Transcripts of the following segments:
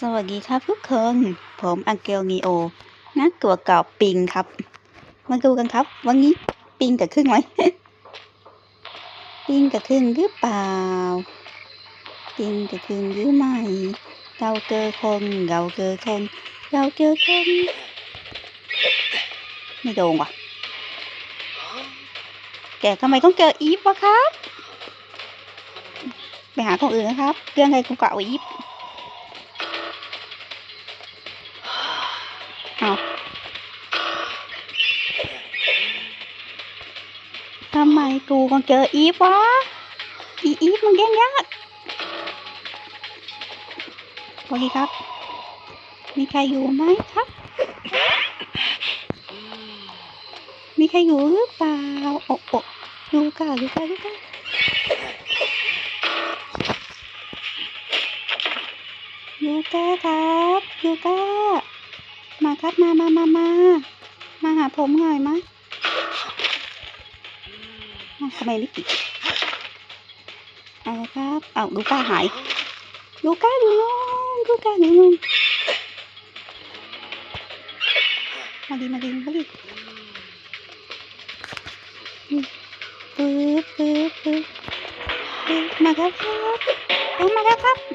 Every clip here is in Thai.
สวัสดีครับทุกคน ผมอังเกลนีโอ นักตัวเก่าปิงครับ มาดูกันครับ วันนี้ปิงกับครึ่งไหมปิงกับครึ่งหรือเปล่า ปิงกับครึ่งหรือไม่ เราเจอคนเราเจอคนเราเจอคนไม่โดนว่ะ แกทำไมต้องเจออีฟวะครับ ไปหาคนอื่นนะครับเรื่องอะไรกูเก่าอีฟเอาทำไมกูต้องเจออีฟวะ อีอีฟมันแย่งยากสวัสดีครับ มีใครอยู่ไหมครับ มีใครอยู่หรือเปล่า โอ้โอ้ยูก้ายูก้ายูก้า ยูก้าครับยูก้ามาครับมามามามามาหาผมหน่อยมะทำไมไม่ติดอาละครับเอาลูก้าหายลูก้าอยู่นู่นลูก้าอยู่นู่นมาดีมาดีมาดีปึ๊บปึ๊บปึ๊บปึ๊บมาแล้วครับเอามาแล้วครับ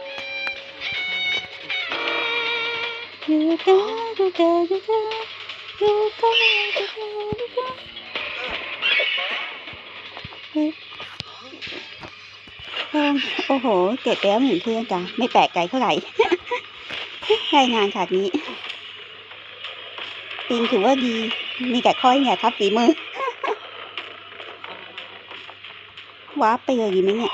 โอ้โห เก็บไปแล้วหนึ่งเครื่องจ้ะไม่แปลกใจเท่าไหร่รายงานขาดนี้ปิงถือว่าดี มีแต่ค่อยเนี่ยครับฝีมือว้าร์ปไปเลยดีไหมเนี่ย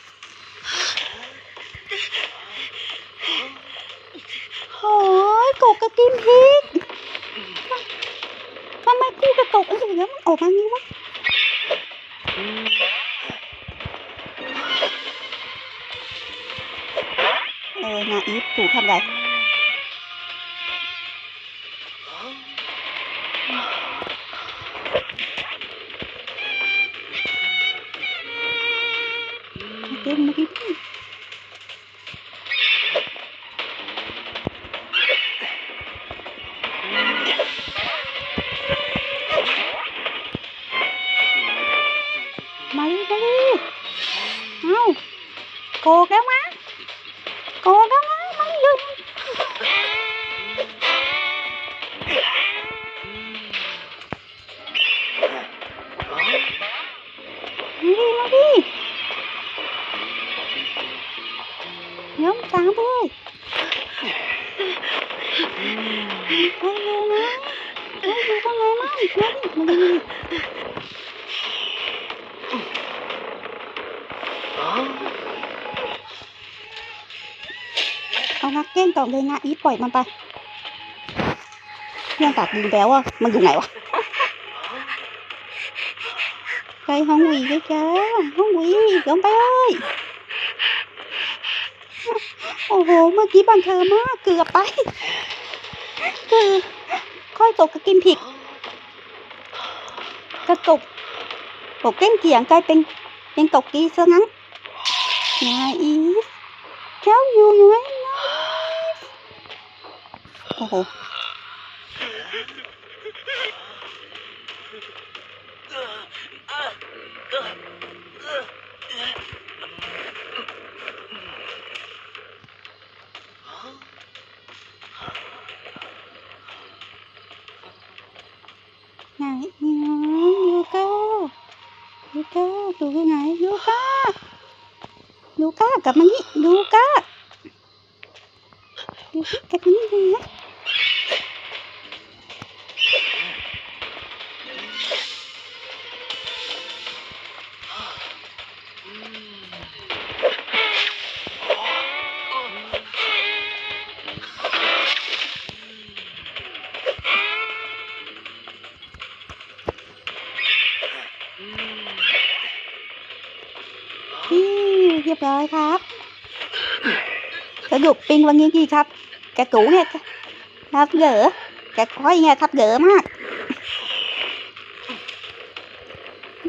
นพริกทำไมกูกระตกอันอื่นแล้มันออกมางี้วะเออนาอีฟถูกทำไรมากินมากิ โกกแล้วมะโกกแล้วมะมันหยุดมาดิมา อานักเก้งก่อเลยนะ อีปล่อยมันไปเรื่องตัดดินแล้วอะมันอยู่ไหนวะไปห้องวีด้วยจ้าห้องวีลงไปเลยโอ้โห เมื่อกี้บันเทิงมากเกือบไป คือ ค่อยตกกระกินผิดกระตกตกเก้งเกียงกลายเป็นเป็นตกกีซะงั้นนายอีเจ้าอยู่ไหน โอ้โหไหนอีน้องยูก้ายูก้าอยู่ที่ไหนยูก้าลูก้ากลับมานี่ลูก้าลูก้าก รียบร้อยครับ สรุปปิงวันนี้ดีครับ แกกูเนี่ยครับเหลอแกค่อยเนี่ยครับเหลอมาก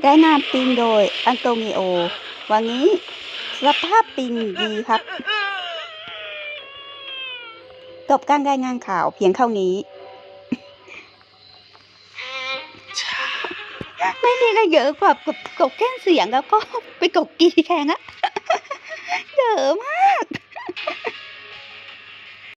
ได้นามปิงโดยอันโตนิโอ วันนี้สภาพปิงดีครับจบการรายงานข่าวเพียงเท่านี้ ไม่มีอะไรเยอะกว่ากบกบแก้นเสียงแล้วก็ไปกบกีแทงอะ เดิมฮะ